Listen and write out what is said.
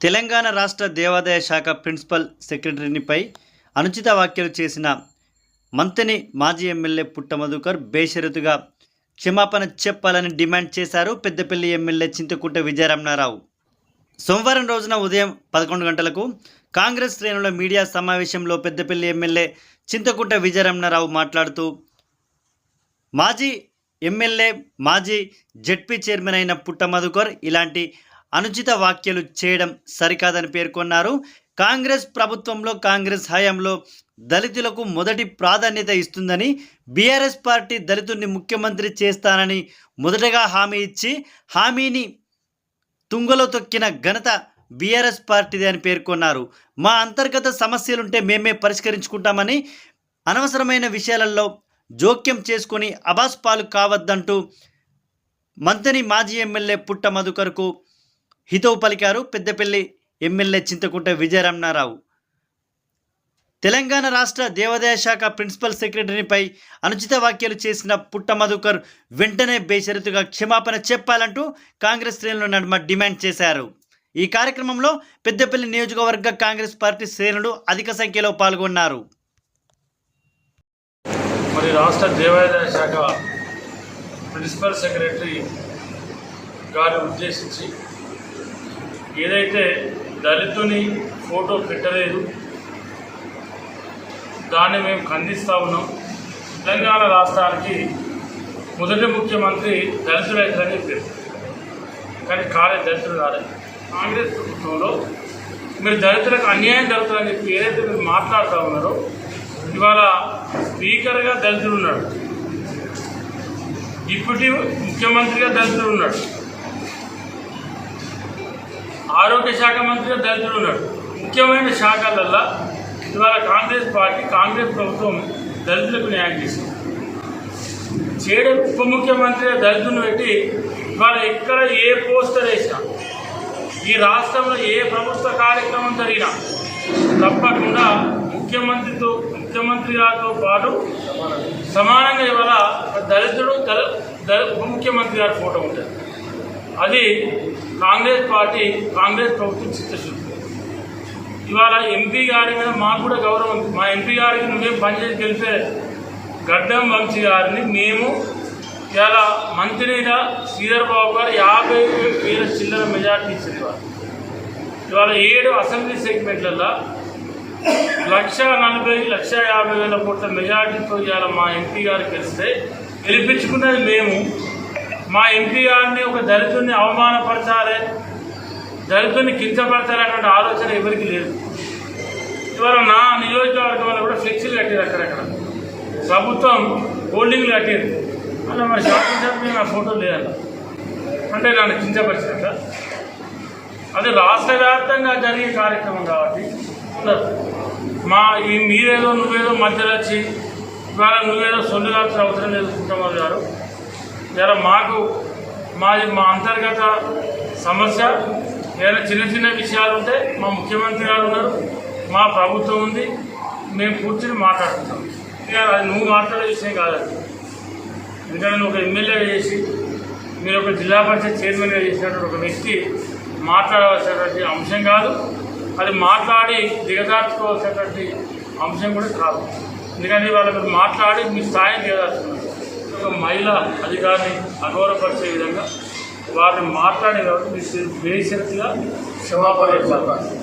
తెలంగాణ రాష్ట్ర దేవాదాయ శాఖ ప్రిన్సిపల్ సెక్రటరీనిపై అనుచిత వ్యాఖ్యలు చేసిన మంతని మాజీ ఎమ్మెల్యే పుట్టమధుకర్ బేషరతుగా క్షమాపణ చెప్పాలని డిమాండ్ చేశారు పెద్దపల్లి ఎమ్మెల్యే చింతకుంట విజయరమణారావు సోమవారం రోజున ఉదయం పదకొండు గంటలకు కాంగ్రెస్ శ్రేణుల మీడియా సమావేశంలో పెద్దపల్లి ఎమ్మెల్యే చింతకుంట విజయరమణారావు మాట్లాడుతూ మాజీ ఎమ్మెల్యే మాజీ జడ్పీ చైర్మన్ అయిన పుట్ట మధుకర్ ఇలాంటి అనుచిత వ్యాఖ్యలు చేయడం సరికాదని పేర్కొన్నారు. కాంగ్రెస్ ప్రభుత్వంలో కాంగ్రెస్ హయాంలో దళితులకు మొదటి ప్రాధాన్యత ఇస్తుందని బీఆర్ఎస్ పార్టీ దళితుడిని ముఖ్యమంత్రి చేస్తానని మొదటగా హామీ ఇచ్చి హామీని తుంగలో తొక్కిన ఘనత బీఆర్ఎస్ పార్టీది అని పేర్కొన్నారు. మా అంతర్గత సమస్యలుంటే మేమే పరిష్కరించుకుంటామని అనవసరమైన విషయాలలో జోక్యం చేసుకొని అబాస్ పాలు కావద్దంటూ మంత్రి మాజీ ఎమ్మెల్యే పుట్ట మధుకర్కు హితవు పలికారు పెద్దపల్లి ఎమ్మెల్యే చింతకుంట విజయరమణారావు. తెలంగాణ రాష్ట్ర దేవాదాయ శాఖ ప్రిన్సిపల్ సెక్రటరీపై అనుచిత వ్యాఖ్యలు చేసిన పుట్ట మధుకర్ వెంటనే బేషరతుగా క్షమాపణ చెప్పాలంటూ కాంగ్రెస్ శ్రేణుల నడుమ డిమాండ్ చేశారు. ఈ కార్యక్రమంలో పెద్దపల్లి నియోజకవర్గ కాంగ్రెస్ పార్టీ శ్రేణులు అధిక సంఖ్యలో పాల్గొన్నారు. మరి రాష్ట్ర దేవాదాయ శాఖ ప్రిన్సిపల్ సెక్రటరీ గారిని ఉద్దేశించి ఏదైతే దళితుని ఫోటో పెట్టలేదు దాన్ని మేము ఖండిస్తూ ఉన్నాం. తెలంగాణ రాష్ట్రానికి మొదటి ముఖ్యమంత్రి దళితుడు చెప్పారు. కానీ కాలే దళితుడు కాలేదు. కాంగ్రెస్ ప్రభుత్వంలో మీరు దళితులకు అన్యాయం జరుగుతుందని చెప్పి ఏదైతే మీరు మాట్లాడుతూ ఉన్నారో ఇవాళ స్పీకర్గా దళితుడు ఉన్నాడు. డిప్యూటీ ముఖ్యమంత్రిగా దళితుడు ఉన్నాడు. ఆరోగ్య శాఖ మంత్రిగా దళితుడు ఉన్నాడు. ముఖ్యమైన శాఖలల్లో ఇవాళ కాంగ్రెస్ పార్టీ కాంగ్రెస్ ప్రభుత్వం దళితులకు న్యాయం చేసింది. చేయడం ఉప ముఖ్యమంత్రిగా దళితులను పెట్టి ఇవాళ ఎక్కడ ఏ పోస్టర్ వేసినా ఈ రాష్ట్రంలో ఏ ప్రభుత్వ కార్యక్రమం జరిగినా తప్పకుండా ముఖ్యమంత్రితో ముఖ్యమంత్రి గారితో పాటు సమానంగా ఇవాళ దళితుడు దళ దళ ఉప ముఖ్యమంత్రి గారి ఫోటో ఉంటుంది. అది కాంగ్రెస్ పార్టీ కాంగ్రెస్ ప్రభుత్వం చిత్తశుద్ధి. ఇవాళ ఎంపీ గారి మీద మాకు కూడా గౌరవం. మా ఎంపీ గారికి నువ్వేం పనిచేసి గెలిపే గడ్డం వంశీ గారిని మేము ఇలా మంత్రిగా శ్రీధర్ బాబు గారు యాభై వేల చిల్లర మెజార్టీ ఇచ్చింది ఇవాళ. ఇవాళ ఏడు అసెంబ్లీ సెగ్మెంట్లలో లక్ష నలభై లక్ష యాభై వేల కోట్ల మెజార్టీతో ఇవాళ మా ఎంపీ గారు గెలిస్తే గెలిపించుకున్నది మేము. మా ఎంపీ గారిని ఒక దళితుడిని అవమానపరచాలి. దళితుడిని కించపరచాలనేటువంటి ఆలోచన ఎవరికి లేదు. ఇవాళ నా నియోజకవర్గంలో కూడా ఫ్లెక్సీలు కట్టారు అక్కడక్కడ. ప్రభుత్వం హోల్డింగ్లు కట్టారు అలా మరి శాసనసభ్యులు నా ఫోటో లేదన్న అంటే నన్ను కించపరిచినట్ట. అది రాష్ట్ర వ్యాప్తంగా జరిగే కార్యక్రమం కాబట్టి ఉండదు. మా ఈ మీరేదో నువ్వేదో మధ్యలో వచ్చి ఇవాళ నువ్వేదో సొల్లు కాల్సిన అవసరం లేదు కుటుంబాలు గారు. ఇలా మాకు మాది మా అంతర్గత సమస్య ఏదైనా చిన్న చిన్న విషయాలు ఉంటే మా ముఖ్యమంత్రి గారు ఉన్నారు మా ప్రభుత్వం ఉంది మేము కూర్చుని మాట్లాడుతున్నాం అది నువ్వు మాట్లాడే విషయం కాదండి ఎందుకంటే నువ్వు ఒక ఎమ్మెల్యే చేసి మీరు ఒక జిల్లా పరిషత్ చైర్మన్గా చేసినటువంటి ఒక వ్యక్తి మాట్లాడవలసినటువంటి అంశం కాదు అది మాట్లాడి దిగజార్చుకోవాల్సినటువంటి అంశం కూడా కాదు. ఎందుకంటే వాళ్ళు మీరు మాట్లాడి మీ స్థాయిని దిగజార్చుకున్నారు. ఒక మహిళ అధికారిని అగౌరవపరిచే విధంగా వారిని మాట్లాడే కాబట్టి మీరు బేషరతుగా క్షమాపణ చెప్పాలి.